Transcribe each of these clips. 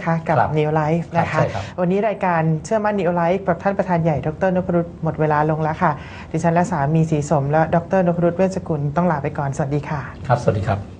นะคะกับ ครับ Neo Life นะครัคะบใช่ครับ วันนี้รายการเชื่อมั่น Neo Life กับท่านประธานใหญ่ดรนพรุตหมดเวลาลงแล้วค่ะ ดิฉันและสามีสีสมและดรนพรุตเวชสกุลต้องลาไปก่อนสวัสดีค่ะ ครับ สวัสดีครับ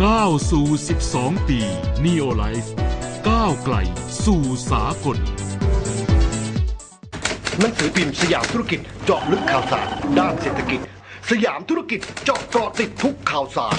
ก้าวสู่ 12 ปี Neo Life ก้าวไกลสู่สากลหนังสือพิมพ์สยามธุรกิจเจาะลึกข่าวสาร ด้านเศรษฐกิจ สยามธุรกิจเจาะเกาะติดทุกข่าวสาร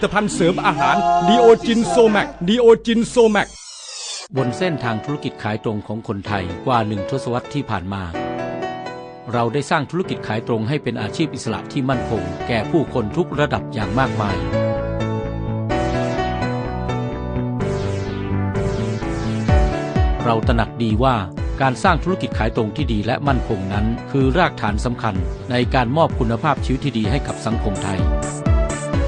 ลิตภัณฑ์เสริมอาหารดีโอจินโซแมกดีโอจินโซแมกบนเส้นทางธุรกิจขายตรงของคนไทยกว่าหนึ่งทศวรรษที่ผ่านมา เราได้สร้างธุรกิจขายตรงให้เป็นอาชีพอิสระที่มั่นคง แก่ผู้คนทุกระดับอย่างมากมาย เราตระหนักดีว่าการสร้างธุรกิจขายตรงที่ดีและมั่นคงนั้น คือรากฐานสำคัญในการมอบคุณภาพชีวิตที่ดีให้กับสังคมไทย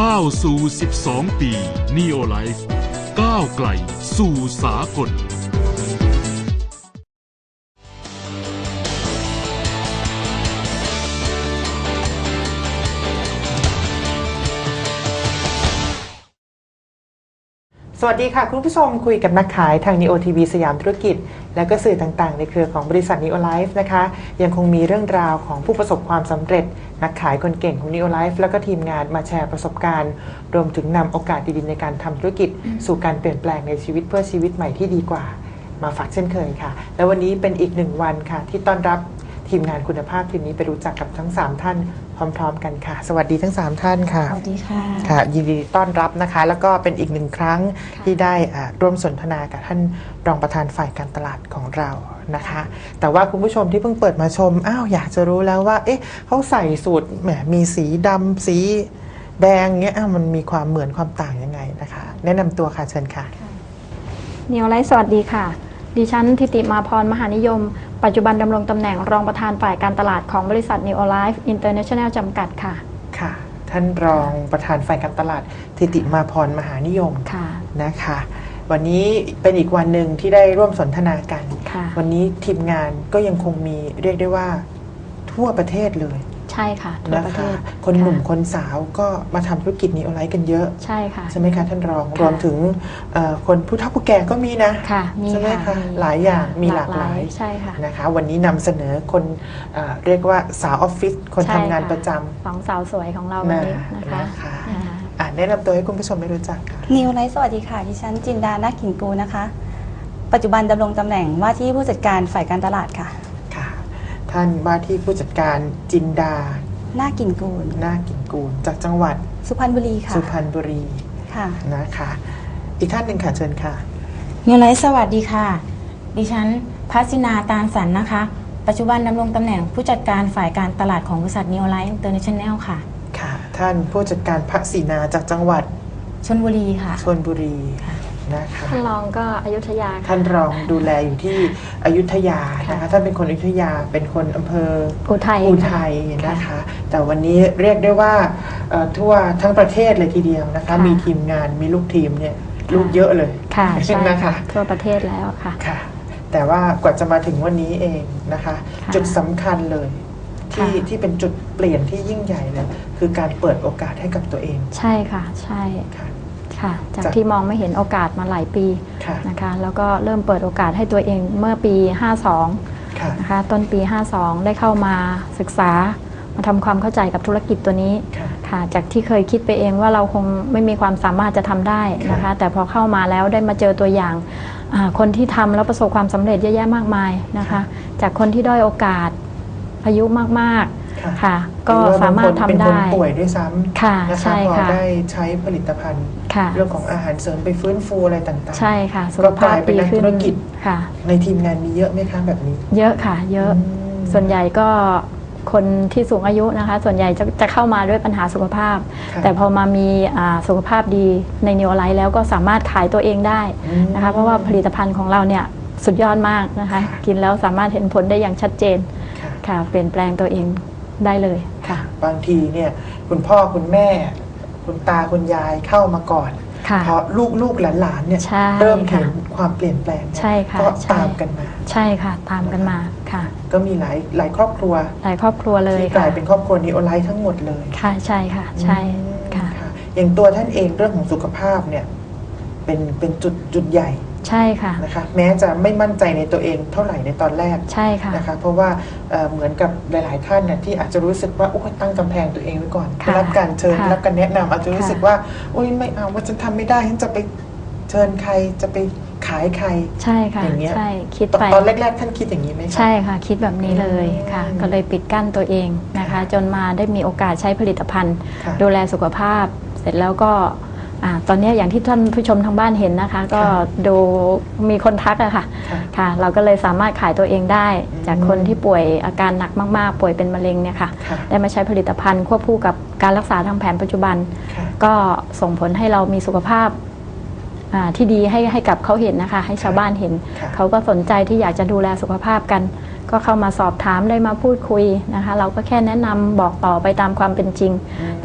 ก้าวสู่ 12 ปี Neo Life ก้าวไกลสู่สากล วัสดีค่ะ คุณผู้ชมคุยกับนักขายทาง Neo TV สยามธุรกิจ และก็สื่อต่างๆ ในเครือของบริษัท Neo Life นะคะ ยังคงมีเรื่องราวของผู้ประสบความสำเร็จ นักขายคนเก่งของ Neo Life แล้วก็ทีมงานมาแชร์ประสบการณ์ รวมถึงนำโอกาสดีๆในการทำธุรกิจ สู่การเปลี่ยนแปลงในชีวิตเพื่อชีวิตใหม่ที่ดีกว่า มาฝากเช่นเคยค่ะ และวันนี้เป็นอีกหนึ่งวันค่ะ ที่ต้อนรับ ทีมงานคุณภาพทีมนี้ไปรู้จักกับทั้งสามท่านพร้อม ๆ กันค่ะ สวัสดีทั้งสามท่านค่ะสวัสดีค่ะค่ะ ยินดีต้อนรับนะคะ แล้วก็เป็นอีกหนึ่งครั้งที่ได้อ่าร่วมสนทนากับท่านรองประธานฝ่ายการตลาดของเรานะคะ แต่ว่าคุณผู้ชมที่เพิ่งเปิดมาชมอ้าวอยากจะรู้แล้วว่า เอ๊ะเขาใส่สูตรแหมมีสีดำสีแดงเงี้ยอ้าวมันมีความเหมือนความต่างยังไงนะคะ แนะนำตัวค่ะเชิญค่ะเนียวไลฟ์สวัสดีค่ะดิฉันทิติมาพรมหานิยม ปัจจุบันดำรงตำแหน่งรองประธานฝ่ายการตลาดของบริษัท Neo Life International จำกัดค่ะ ค่ะ ท่านรองประธานฝ่ายการตลาดทิติมาพรมหานิยมค่ะนะคะ วันนี้เป็นอีกวันหนึ่งที่ได้ร่วมสนทนากันค่ะวันนี้ทีมงานก็ยังคงมีเรียกได้ว่าทั่วประเทศเลย ใช่ค่ะทั่วนะประเทคะศคนหนุ่มค่ะคนสาวก็มาทำธุรกิจนี้ออนไลน์กันเยอะใช่ค่ะใช่ไหมคะท่านรองค่ะรวมถึงเอ่อคนผู้เฒ่าผู้แก่ก็มีนะค่ะมีใช่ไหมค่ะคะหลายอย่างมีหลากหลายใช่ค่ะนะคะวันนี้นำเสนอคนเอ่อเรียกว่าสาวออฟฟิศคนใช่ทำงานค่ประจสองสาวสวยของเราำวันนะนี้นะคะนะคะอ่าอะแนะนำตัวให้คุณผู้ชมได้รู้จักค่ะนิวไลฟ์สวัสดีค่ะดิฉันจินดานาคขินกูนะคะ ปัจจุบันดำรงตำแหน่งว่าที่ผู้จัดการฝ่ายการตลาดค่ะค่ะ ท่านว่าที่ผู้จัดการจินดานาคกินกูล นาคกินกูล จากจังหวัดสุพรรณบุรีค่ะสุพรรณบุรีค่ะนะคะ อีกท่านหนึ่งค่ะเชิญค่ะ นิวไลท์สวัสดีค่ะ ดิฉันพัชนาตาลสันนะคะ ปัจจุบันดำรงตำแหน่งผู้จัดการฝ่ายการตลาดของบริษัทนิวไลท์อินเตอร์เนชั่นแนลค่ะ ค่ะ ท่านผู้จัดการพระศรีนาจากจังหวัดชนบุรีค่ะ ชลบุรี นะคะท่านรองก็อยุธยาค่ะท่านรองดูแลอยู่ที่อยุธยานะคะท่านเป็นคนอยุธยาเป็นคนอำเภออุทัยอุทัยนะคะ แต่วันนี้เรียกได้ว่าเอ่อทั่วทั้งประเทศเลยทีเดียวนะคะค่ะมีทีมงานมีลูกทีมเนี่ยลูกเยอะเลยค่ะใช่นะค่ะคะทั่วประเทศแล้วค่ะค่ะ แต่ว่ากว่าจะมาถึงวันนี้เองนะคะค่ะจุดสำคัญเลยที่ค่ะที่เป็นจุดเปลี่ยนที่ยิ่งใหญ่เลยคือการเปิดโอกาสให้กับตัวเอง ใช่ค่ะ ใช่ค่ะ ค่ะจากจากที่มองไม่เห็นโอกาสมาหลายปีค่ะนะคะแล้วก็เริ่มเปิดโอกาสให้ตัวเองเมื่อปี 52ค่ะนะคะต้นปี 52 ได้เข้ามาศึกษามาทำความเข้าใจกับธุรกิจตัวนี้ค่ะค่ะจากที่เคยคิดไปเองว่าเราคงไม่มีความสามารถจะทำได้นะคะค่ะแต่พอเข้ามาแล้วได้มาเจอตัวอย่างอ่าคนที่ทำแล้วประสบความสำเร็จเยอะแยะมากมายนะคะ จากคนที่ด้อยโอกาสอายุมากๆค่ะ ก็หรือว่สามารถทำเป็นคได้นป่วยด้วยซ้ำค่ะนะคะใช่พอค่ะได้ใช้ผลิตภัณฑ์ ค่ะ เรื่องของอาหารเสริมไปฟื้นฟูอะไรต่างๆ ใช่ค่ะ สุก็ขกภาลาพยเป็นดีนักขึ้นธุรกิจ ค่ะ ในทีมงานมีเยอะไหมคะแบบนี้ เยอะค่ะ เยอะอืมส่วนใหญ่ก็คนที่สูงอายุนะคะ ส่วนใหญ่จะจะเข้ามาด้วยปัญหาสุขภาพ ค่ะแต่พอมามีอ่าสุขภาพดีในนิวไลท์แล้วก็สามารถขายตัวเองได้นะคะ เพราะว่าผลิตภัณฑ์ของเราเนี่ยสุดยอดมากนะคะกินแล้วสามารถเห็นผลได้อย่างชัดเจนค่ะ ค่ะ เปลี่ยนแปลงตัวเองได้เลยค่ะ บางทีเนี่ยคุณพ่อคุณแม่ คุณตาคุณยายเข้ามาก่อน ค่ะ เพราะลูกลูกหลานๆเนี่ยใช่เริ่มเห็นค่ะความเปลี่ยนแปลงเนี่ยใช่ค่ะก็ใช่ ตามกันมา ใช่ค่ะ ตามกันมาค่ะ ก็มีหลายหลายครอบครัวหลายครอบครัวเลยที่กค่ะลายเป็นครอบครัวนีโอไลท์ทั้งหมดเลยค่ะใช่ค่ะ ใช่อืมค่ะ อย่างตัวท่านเองเรื่องของสุขภาพเนี่ยเป็นเป็นจุดจุดใหญ่ ใช่ค่ะนะคะแม้จะไม่มั่นใจในตัวเองเท่าไหร่ในตอนแรกใช่ค่ะนะคะเพราะว่าเอ่อเหมือนกับหลาย ๆ ท่านเนี่ยที่อาจจะรู้สึกว่าโอ้ยตั้งกำแพงตัวเองไว้ก่อนค่ะได้รับการเชิญค่ะได้รับการแนะนำอาจจะรู้สึกว่าโอ้ยไม่เอาว่าฉันทำไม่ได้ฉันจะไปเชิญใครจะไปขายใครใช่ค่ะอย่างเงี้ยใช่คิดตอนไปตอนแรก ๆ ท่านคิดอย่างนี้ไหมคะใช่ค่ะคิดแบบนี้เลยค่ะอืมก็เลยปิดกั้นตัวเองนะคะค่ะจนมาได้มีโอกาสใช้ผลิตภัณฑ์ค่ะดูแลสุขภาพ เสร็จแล้วก็ อ่าตอนนี้อย่างที่ท่านผู้ชมทางบ้านเห็นนะคะ ก็ค่ะดูมีคนทักอะค่ะค่ะค่ะ เราก็เลยสามารถขายตัวเองได้อืมจากคนที่ป่วยอาการหนักมาก ๆ ป่วยเป็นมะเร็งเนี่ยค่ะค่ะ ได้มาใช้ผลิตภัณฑ์ควบคู่กับการรักษาทางแผนปัจจุบันค่ะก็ส่งผลให้เรามีสุขภาพอ่าที่ดีให้ให้กับเขาเห็นนะคะ ให้ชาวบ้านเห็นค่ะเขาก็สนใจที่อยากจะดูแลสุขภาพกัน ก็เข้ามาสอบถามได้มาพูดคุยนะคะ เราก็แค่แนะนำบอกต่อไปตามความเป็นจริง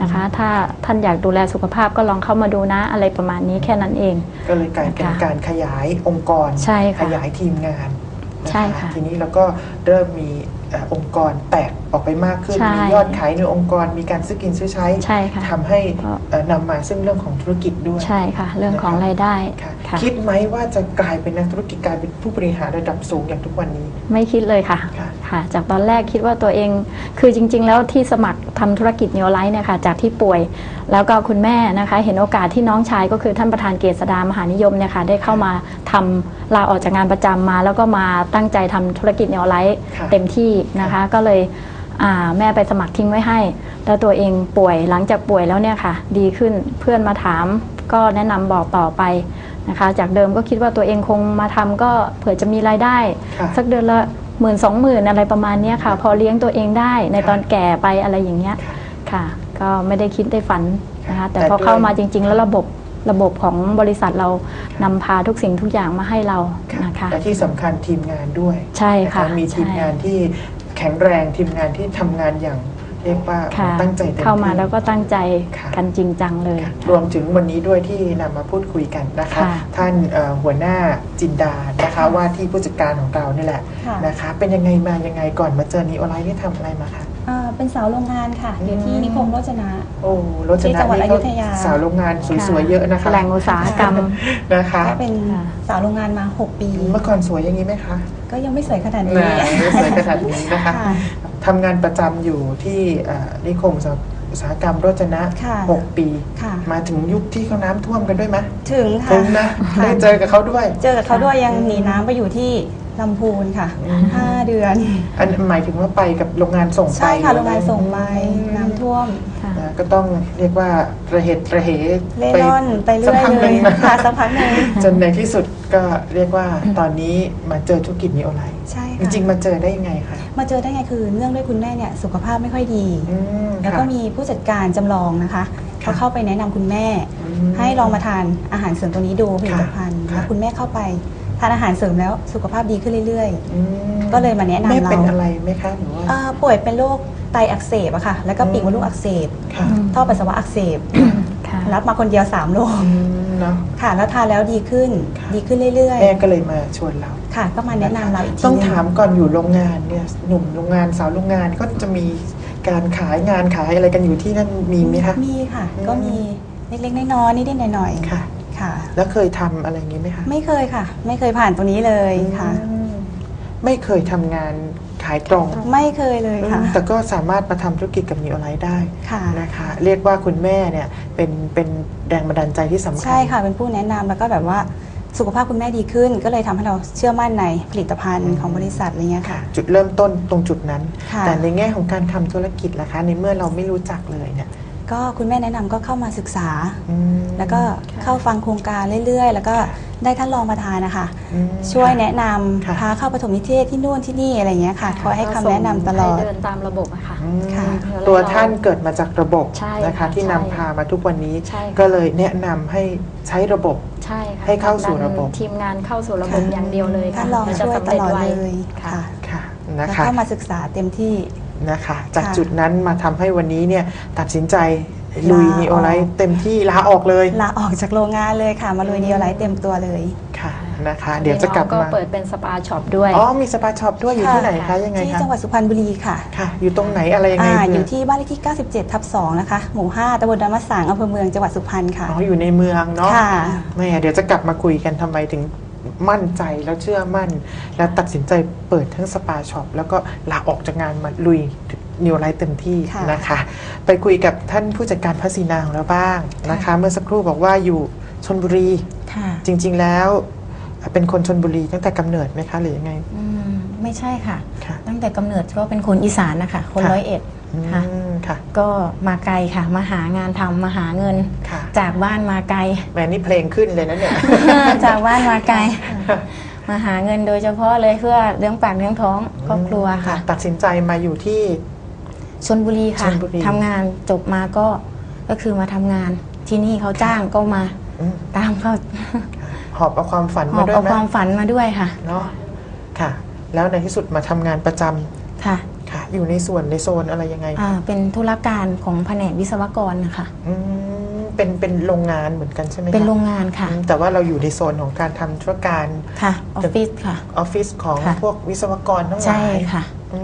นะคะ ถ้าท่านอยากดูแลสุขภาพก็ลองเข้ามาดูนะอะไรประมาณนี้แค่นั้นเอง ก็เลยกลายเป็นค่ะการขยายองค์กรใช่ค่ะขยายทีมงานนใช่ค่ะทีนี้เราก็เริ่มมีเอ่อองค์กรแตกออกไปมากขึ้น ใช่มียอดขายในองค์กรมีการซื้อกินซื้อใช้ใช่ค่ะทำให้ก็ เอ่อนำมาซึ่งเรื่องของธุรกิจด้วย ใช่ค่ะ เรื่องของนะคะรายได้ค่ะค่ะคิดไหมว่าจะกลายเป็นนักธุรกิจกลายเป็นผู้บริหารระดับสูงอย่างทุกวันนี้ไม่คิดเลยค่ะ ค่ะ ค่ะ จากตอนแรกคิดว่าตัวเองคือจริง ๆ แล้วที่สมัครทำธุรกิจนิวไลท์เนี่ยค่ะจากที่ป่วย แล้วก็คุณแม่นะคะ เห็นโอกาสที่น้องชายก็คือท่านประธานเกษดามหานิยมเนี่ยค่ะได้เข้ามาทำลาออกจากงานประจำมา แล้วก็มาตั้งใจทำธุรกิจนิวไลท์ค่ะ เต็มที่นะคะ ก็เลยอ่าแม่ไปสมัครทิ้งไว้ให้ แล้วตัวเองป่วยหลังจากป่วยแล้วเนี่ยค่ะ ดีขึ้นเพื่อนมาถาม ก็แนะนำบอกต่อไปนะคะ จากเดิมก็คิดว่าตัวเองคงมาทำก็เผื่อจะมีรายได้ค่ะสักเดือนละหมื่นสองหมื่นอะไรประมาณเนี้ยค่ะ พอเลี้ยงตัวเองได้ในค่ะตอนแก่ไปอะไรอย่างเงี้ยค่ะค่ะ ก็ไม่ได้คิดได้ฝันนะคะแต่แต่พอเข้าด้วยมาจริง ๆ แล้วระบบ ระบบของบริษัทเรานำพาทุกสิ่งทุกอย่างมาให้เราค่ะนะคะ และที่สำคัญทีมงานด้วยใช่ค่ะนมีทีมใช่ งานที่แข็งแรงทีมงานที่ทำงานอย่างเรียกว่าค่ะตั้งใจเต็มที่ เข้ามาแล้วก็ตั้งใจค่ะ กันจริงจังเลย รวมถึงวันนี้ด้วยที่นำมาพูดคุยกันนะคะ ค่ะ ท่านเอ่อหัวหน้าจินดานะคะว่าที่ผู้จัดการของเรานี่แหละค่ะ นะคะ เป็นยังไงมายังไงก่อนมาเจอนีโอไลน์นี่ทำอะไรมาคะ อ่าเป็นสาวโรงงานค่ะ อยู่ที่อืมนิคมโรจนะ โอ้รถที่จังหวัดนี่อยุธยา สาวโรงงานสวยๆเยอะนะคะแหล่งอุตสาหกรรม นะคะ ก็เป็นค่ะสาวโรงงานมา 6 ปี เมื่อก่อนสวยอย่างนี้ไหมคะก็ยังไม่สวยขนาดนี้น่าไม่สวยขนาดนี้นะคะค่ะ ทำงานประจำอยู่ที่เอ่อนิคมอุตสาหกรรมโรจนะค่ะ6ปี ค่ะ มาถึงยุคที่เขาน้ำท่วมกันด้วยไหมถึงค่ะ ถึงนะค่ะได้เจอกับเขาด้วย เจอกับเขาด้วยยังหนีน้ำไปอยู่ที่ ลำพูนค่ะอืมห้าเดือน อันหมายถึงว่าไปกับโรงงานส่งไปใช่ค่ะหโรองงานอะไส่งไป น้ำท่วม ค่ะ นะก็ต้องเรียกว่าระเหตุระเหเล่ร่อนไปเรื่อยสักพักหเลนึ่ยงนะค่ะสักพักหนึ่งจนในที่สุดก็เรียกว่าตอนนี้มาเจอธุรกิจนีโอไลน์ใช่จค่ะ ริงๆมาเจอได้ยังไงคะมาเจอได้ไงคือเนื่องด้วยคุณแม่เนี่ยสุขภาพไม่ค่อยดี อืมแล้วก็ค่ะ มีผู้จัดการจำลองนะคะค่ะ เขาเข้าไปแนะนำคุณแม่ อืม ให้ลองมาทานอาหารเสริมตัวนี้ดูผลิตภัณฑ์ค่ะแล้วคุณแม่เข้าไป ทานอาหารเสริมแล้วสุขภาพดีขึ้นเรื่อยอืมก็เลยมาแนะนำแม่เป็นเราอะไรไหมคะหรือว่าๆอ่าป่วยเป็นโรคไตอักเสบอะค่ะ แล้วก็ปีกมดลูกอักเสบ ค่ะท่อปัสสาวะอักเสบ ค่ะรับมาคนเดียว3โลอืมเนาะ ค่ะ แล้วทานแล้วดีขึ้น ค่ะ ดีขึ้นเรื่อยแม่ก็เลยมาชวนเราๆ ค่ะ ก็มาแนะนำเราอีกทีต้องหนึ่ถามก่อนอยู่โรงงานเนี่ยหนุ่มโรงงานสาวโรงงานก็จะมีการขายงานขายอะไรกันอยู่ที่นั่นมีไหมคะ มีค่ะ อืม ก็มีเล็กๆน้อยๆนิดๆหน่อยๆค่ะค่ะ แล้วเคยทำอะไรอย่างนี้ไหมคะไม่เคยค่ะ ไม่เคยผ่านตัวนี้เลยค่ะ อืมไม่เคยทำงานขายตรงไม่เคยเลยค่ะ แต่ก็สามารถมาทำธุรกิจกับนิวไลท์ได้ค่ะ นะคะเรียกว่าคุณแม่เนี่ยเป็นเป็นแรงบันดาลใจที่สำคัญ ใช่ค่ะเป็นผู้แนะนำแล้วก็แบบว่าสุขภาพคุณแม่ดีขึ้น ก็เลยทำให้เราเชื่อมั่นในผลิตภัณฑ์ของบริษัทอะไรเงี้ยค่ะค่ะจุดเริ่มต้นตรงจุดนั้น ค่ะ แต่ในแง่ของการทำธุรกิจล่ะคะ ในเมื่อเราไม่รู้จักเลยเนี่ย ก็คุณแม่แนะนำก็เข้ามาศึกษา อืมแล้วก็เข้าฟังโครงการเรื่อย ๆ แล้วก็ได้ท่านรองประธานนะคะ อืม ช่วยแนะนค่ะำพาเข้าปฐมนิเทศที่นู่นที่นี่อะไรเงี้ยค่ะคอยให้คำแนะนำตลอด ให้เดินตามระบบอะค่ะ อืมค่ะ ตัวท่านเกิดมาจากระบบใช่นะคะค่ะที่นำใช่พามาทุกวันนี้ ใช่ค่ะ ก็เลยแนะนำให้ใช้ระบบ ใช่ค่ะให้เข้าสู่ระบบ ดันทีมงานเข้าสู่ระบบค่ะ อย่างเดียวเลยค่ะท่านรองมันจะช่วยสำตเร็จลอดไวเลยค่ะ ค่ะ ค่ะแล้นะวคะ เข้ามาศึกษาเต็มที่ นะคะจากค่ะจุดนั้นมาทำให้วันนี้เนี่ยตัดสินใจลุยลาออกนีโอไลท์เต็มที่ลาออกเลยลาออกจากโรงงานเลยค่ะ มาลุยเดียวไลท์เต็มตัวเลยค่ะนะคะเดี๋ยวจะกลับก็มาเปิดเป็นสปาช็อปด้วยอ๋อมีสปาช็อปด้วยอยู่ที่ค่ะไหนคะยังไงที่คะจังหวัดสุพรรณบุรีค่ะค่ะ อยู่ตรงไหนอะไรยังไงอ่าเผื่อยู่ที่บ้านเลขที่ 97ทับ2นะคะหมู่5ตำบลดอนมะสางอำเภอเมืองจังหวัดสุพรรณค่ะอ๋ออยู่ในเมืองเนาะค่ะไม่อะเดี๋ยวจะกลับมาคุยกันทำไมถึง มั่นใจแล้วเชื่อมั่น แล้วตัดสินใจเปิดทั้งสปาช็อปแล้วก็ลาออกจากงานมาลุยนิวไลท์เต็มที่ค่ะนะคะ ไปคุยกับท่านผู้จัดการพัสซีนาของเราบ้างนะคะ เมื่อสักครู่บอกว่าอยู่ชนบุรีค่ะจริง ๆแล้วเป็นคนชนบุรีตั้งแต่กำเนิดไหมคะหรือยังไงอืมไม่ใช่ค่ะค่ะ ตั้งแต่กำเนิดก็เป็นคนอีสานนะคะคนค่ะร้อยเอ็ดอื ค่ะมค่ะ ก็มาไกลค่ะ มาหางานทำมาหาเงินค่ะจากบ้านมาไกลแหมนี่เพลงขึ้นเลยนะเนี่ยจากบ้านมาไกล มาหาเงินโดยเฉพาะเลยเพื่อเลี้ยงปากเลี้ยงท้องครอบครัวค่ะ ตัดสินใจมาอยู่ที่ชนบุรีค่ะชลบุรีทำงานจบมาก็ก็คือมาทำงานที่นี่เขาจ้างก็มาอืมตามเขาหอบเอาความฝันหอมาบด้วยเอาไหมความฝันมาด้วยค่ะเนาะค่ะ แล้วในที่สุดมาทำงานประจำค่ะ ค่ะ อยู่ในส่วนในโซนอะไรยังไงอ่าเป็นธุรการของแผนกวิศวกรนะคะอืมเป็นเป็นโรงงานเหมือนกันใช่ไหมคะเป็นโรงงานค่ะ อืมแต่ว่าเราอยู่ในโซนของการทำธุรการค่ะออฟฟิศค่ะ ออฟฟิศของค่ะ พวกวิศวกรทั้งหใช่ลายค่ะ อื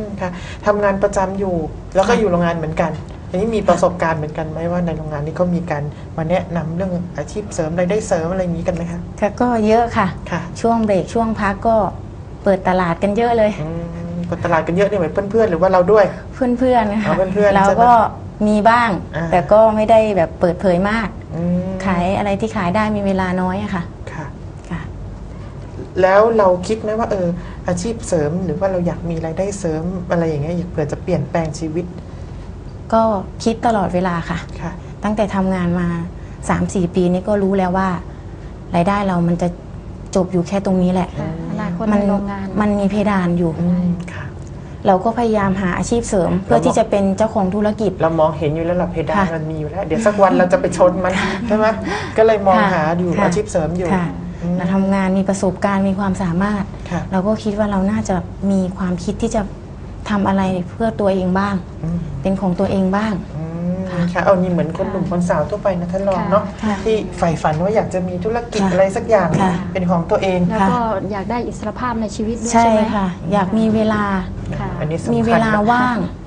มค่ะทำงานประจำอยู่แล้วก็ค่ะอยู่โรงงานเหมือนกันอันนี้มีประสบการณ์เหมือนกันไหมว่าในโรงงานนี้เขามีการมาแนะนำเรื่องอาชีพเสริมรายได้เสริมอะไรอย่างนี้กันไหมคะค่ะก็เยอะค่ะ ค่ะช่วงเบรกช่วงพักก็เปิดตลาดกันเยอะเลย อืม เปิดตลาดกันเยอะเนี่ยเหมือนเพื่อนๆหรือว่าเราด้วย เพื่อนๆนะคะอ๋อเพื่อนๆเราใช่ไหมก็มีบ้าง อ่า แต่ก็ไม่ได้แบบเปิดเผยมาก อืมขายอะไรที่ขายได้มีเวลาน้อยอะค่ะค่ะ ค่ะ แล้วเราคิดไหมว่าเอออาชีพเสริมหรือว่าเราอยากมีรายได้เสริมอะไรอย่างเงี้ยอยากเผื่อจะเปลี่ยนแปลงชีวิตก็คิดตลอดเวลาค่ะ ค่ะ ตั้งแต่ทำงานมา 3-4 ปีนี้ก็รู้แล้วว่า รายได้เรามันจะจบอยู่แค่ตรงนี้แหละค่ะอนา คตมัในโรงงาน มันมีเพดานอยู่อืมค่ะ เราก็พยายามหาอาชีพเสริม เพื่อที่จะเป็นเจ้าของธุรกิจ เรามองเห็นอยู่แล้วหลัเพดานค่ะมันมีอยู่แล้ว เดี๋ยวสักวันเราจะไปชนมันใช่ไหมก็เลยมองค่ะหาอยู่ค่ะ อาชีพเสริมอยู่ค่ะอืมเราทำงานมีประสบการณ์มีความสามารถ ค่ะเราก็คิดว่าเราน่าจะมีความคิดที่จะทำอะไรเพื่อตัวเองบ้าง อืมเป็นของตัวเองบ้าง อื มค่ะค่ะเอานี่เหมือนคนหนุ่มคนสาวทั่วไปนะท่านรองค่ะเนาะค่ะ ที่ใฝ่ฝันว่าอยากจะมีธุรกิจค่ะอะไรสักอย่างค่ะ เป็นของตัวเอง แล้วก็อยากได้อิสรภาพในชีวิตด้วยใช่ใช่ไหมค่ะ อยากมีเวลา ค่ะ อันนี้สำคัญมีเวลานะว่าง